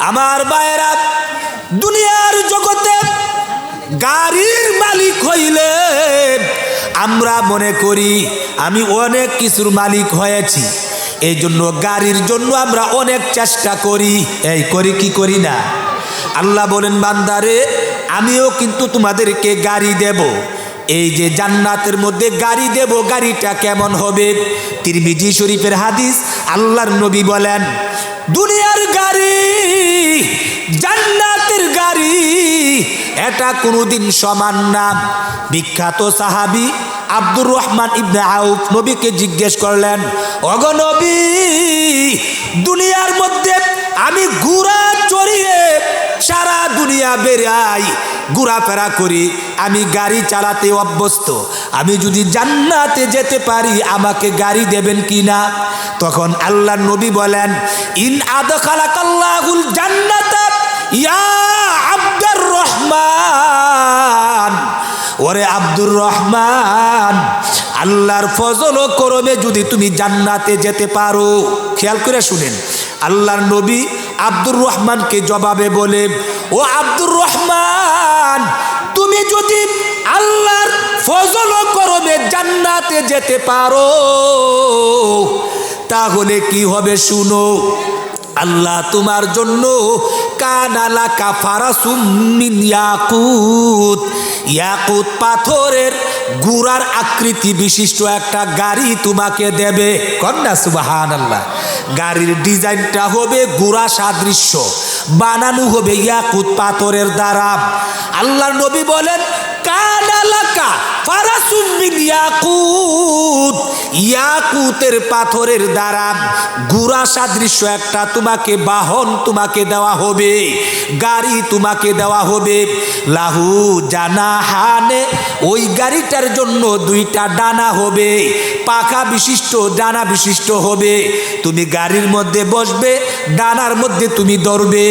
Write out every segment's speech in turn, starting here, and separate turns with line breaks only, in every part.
আমার বায়রা দুনিয়ার জগতে গাড়ির মালিক হইলে আমরা মনে করি আমি অনেক কিছুর মালিক হয়েছি। এই জন্য গাড়ির জন্য আমরা অনেক চেষ্টা করি। এই করি কি করি না? আল্লাহ বলেন, বান্দারে, আমিও কিন্তু তোমাদেরকে গাড়ি দেব। এই যে জান্নাতের মধ্যে গাড়ি দেব, গাড়িটা কেমন হবে? তিরমিজি শরীফের হাদিস, আল্লাহর নবী বলেন দুনিয়ার গাড়ি, জান্নাতের গাড়ি, এটা কোনোদিন সমান না। বিখ্যাত সাহাবি আব্দুর রহমান ইবনে আউফ নবীকে জিজ্ঞেস করলেন অগনবী দুনিয়ার মধ্যে আমি ঘোড়া চড়িয়ে সারা দুনিয়া বেড়াই, ঘোরাফেরা করি আমি গাড়ি চালাতে অভ্যস্ত। আমি যদি জান্নাতে যেতে পারি, আমাকে গাড়ি দেবেন কি না? তখন আল্লাহ নবী বলেন, ইন আদখালাকাল্লাহুল জান্নাতা ইয়া আব্দুর রহমান। ওরে আব্দুর রহমান, আল্লাহর ফজল ও করমে যদি তুমি জান্নাতে যেতে পারো, খেয়াল করে শুনেন, আল্লাহর নবী আব্দুর রহমানকে জবাবে বলে, ও আব্দুর রহমান জান্নাতে যেতে পারো, তাহলে কি হবে শুনো? আল্লাহ তোমার জন্য কানালা কাফারাসুমিন ইয়াকুত। ইয়াকুত পাথরের গুড়ার আকৃতি বিশিষ্ট একটা গাড়ি তোমাকে দেবে। কন্যা সুবাহান আল্লাহ গাড়ির ডিজাইনটা হবে গুড়া সাদৃশ্য। বানানো হবে ইয়াকুত পাথরের দ্বারা। আল্লাহ নবী বলেন কানালাকা ইয়াকুতের পাথরের দ্বারা গুড়া সাদৃশ্য একটা তোমাকে বাহন তোমাকে দেওয়া হবে, গাড়ি তোমাকে দেওয়া হবে। লাহু জানা হানে ওই গাড়িটার জন্য দুইটা ডানা হবে, পাখা বিশিষ্ট, ডানা বিশিষ্ট হবে। তুমি গাড়ির মধ্যে বসবে, ডানার মধ্যে তুমি ধরবে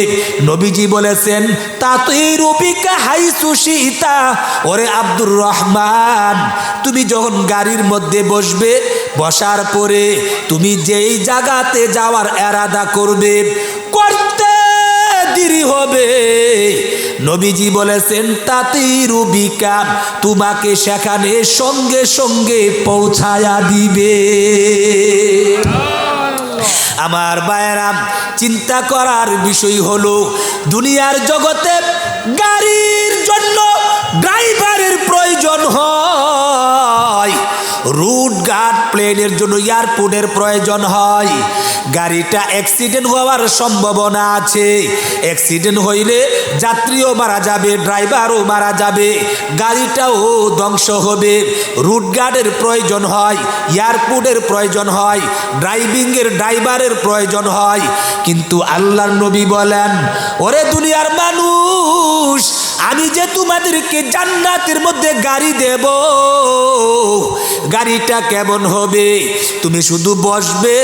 নবীজি বলেছেন তা তুই রূপিকা হাই সুশিতা ওরে আব্দুর রহমান, তুমি যখন গাড়ির মধ্যে বসবে, বসার পরে তুমি যেই জায়গাতে যাওয়ার এরাদা করবে, করতে দেরি হবে। নবীজি বলেছেন তাতেই রুবিকা তোমাকে সেখানে সঙ্গে সঙ্গে পৌঁছায়া দিবে। আমার বায়রাম চিন্তা করার বিষয় হলো, দুনিয়ার জগতে ড্রাইভারের প্রয়োজন হয়। রুট গার্ড প্লেনের জন্য এয়ারপোর্টের প্রয়োজন হয়। গাড়িটা অ্যাক্সিডেন্ট হওয়ার সম্ভাবনা আছে। অ্যাক্সিডেন্ট হইলে যাত্রীও মারা যাবে ড্রাইভারও মারা যাবে, গাড়িটাও ধ্বংস হবে। রুট গার্ডের প্রয়োজন হয় এয়ারপোর্টের প্রয়োজন হয় ড্রাইভিংয়ের ড্রাইভারের প্রয়োজন হয়। কিন্তু আল্লাহর নবী বলেন, ওরে দুনিয়ার মানুষ আমি যে তোমাদেরকে জান্নাতের মধ্যে গাড়ি দেব, গাড়িটা কেমন হবে? তুমি শুধু বসবে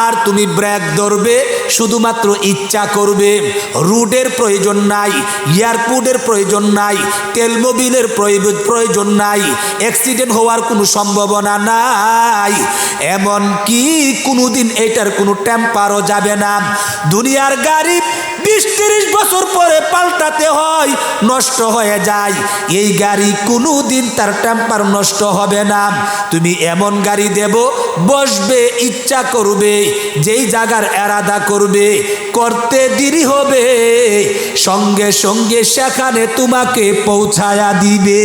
আর তুমি ব্র্যাক ধরবে শুধুমাত্র ইচ্ছা করবে রুডের প্রয়োজন নাই, এয়ারপোর্টের প্রয়োজন নাই তেল মোবিলের প্রয়োজন নাই, অ্যাক্সিডেন্ট হওয়ার কোনো সম্ভাবনা নাই। এমন কি কোনোদিন এটার কোনো টেম্পারও যাবে না। দুনিয়ার গাড়ি বিশ তিরিশ বছর পরে পাল্টাতে হয়, নষ্ট হয়ে যায়। এই গাড়ি কোনো দিন তার টেম্পার নষ্ট হবে না। তুমি এমন গাড়ি দেব বসবে, ইচ্ছা করবে, যেই জায়গার এরাদা করবে, করতে দেরি হবে, সঙ্গে সঙ্গে সেখানে তোমাকে পৌঁছায়া দিবে।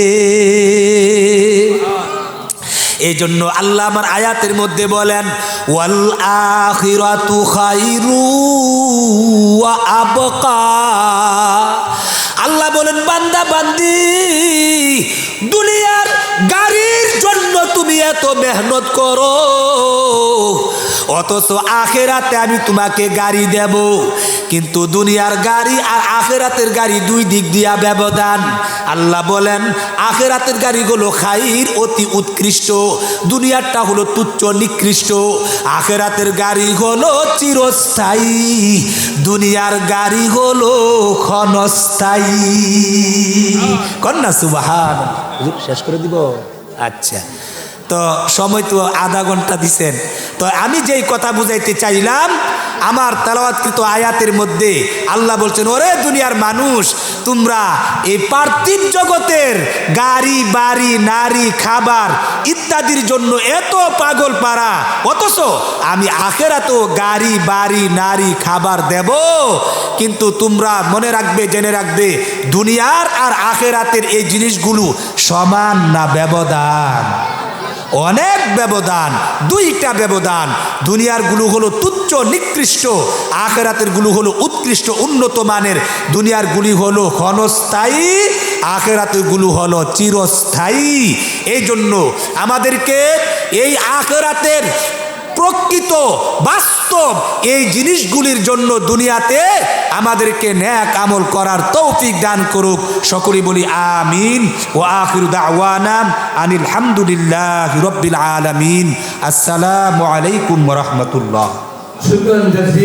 এই জন্য আল্লাহ আমার আয়াতের মধ্যে বলেন, ওয়াল আখিরাতু খাইরু আবকা। আল্লাহ বলেন, বান্দা, বান্দি দুনিয়ার গাড়ির জন্য তুমি এত মেহনত করো। অথচ আখেরাতে আমি তোমাকে গাড়ি দেব। কিন্তু দুনিয়ার গাড়ি আর আখেরাতের গাড়ি দুই দিক দিয়া ব্যবধান। আল্লাহ বলেন আখেরাতের গাড়িগুলো খাইর অতি উৎকৃষ্ট। দুনিয়ারটা হলো তুচ্ছ নিকৃষ্ট। আখেরাতের গাড়ি হলো চিরস্থায়ী। দুনিয়ার গাড়ি হলো ক্ষণস্থায়ী। কন্যা সুবাহান। শেষ করে দিব? আচ্ছা। তো সময় তো আধা ঘণ্টা দিছেন। তো আমি যেই কথা বুঝাইতে চাইলাম, আমার তালাওয়াতকৃত আয়াতের মধ্যে আল্লাহ বলছেন, ওরে দুনিয়ার মানুষ, তোমরা এই পার্থিব জগতের গাড়ি, বাড়ি, নারী, খাবার ইত্যাদির জন্য এত পাগল পারা। অথচ আমি আখেরা তো গাড়ি, বাড়ি, নারী, খাবার দেব। কিন্তু তোমরা মনে রাখবে, জেনে রাখবে, দুনিয়ার আর আখেরাতের এই জিনিসগুলো সমান না ব্যবধান। অনেক ব্যবধান, দুইটা ব্যবধান। দুনিয়ারগুলো হলো তুচ্ছ, নিকৃষ্ট। আখেরাতেরগুলো হলো উৎকৃষ্ট, উন্নত মানের। দুনিয়ার গুলি হলো ক্ষণস্থায়ী, আখেরাতেরগুলো হলো চিরস্থায়ী। এই জন্য আমাদেরকে এই আখেরাতের প্রকৃত বাস্তব বাস্তব এই জিনিসগুলির জন্য দুনিয়াতে আমাদেরকে ন্যাক আমল করার তৌফিক দান করুক। সকলে বলি আমিন। ও আখির দাওয়ানাম আনিল হামদুলিল্লাহ রব্বিল আলমিন। আসসালামু আলাইকুম রহমতুল্লাহ।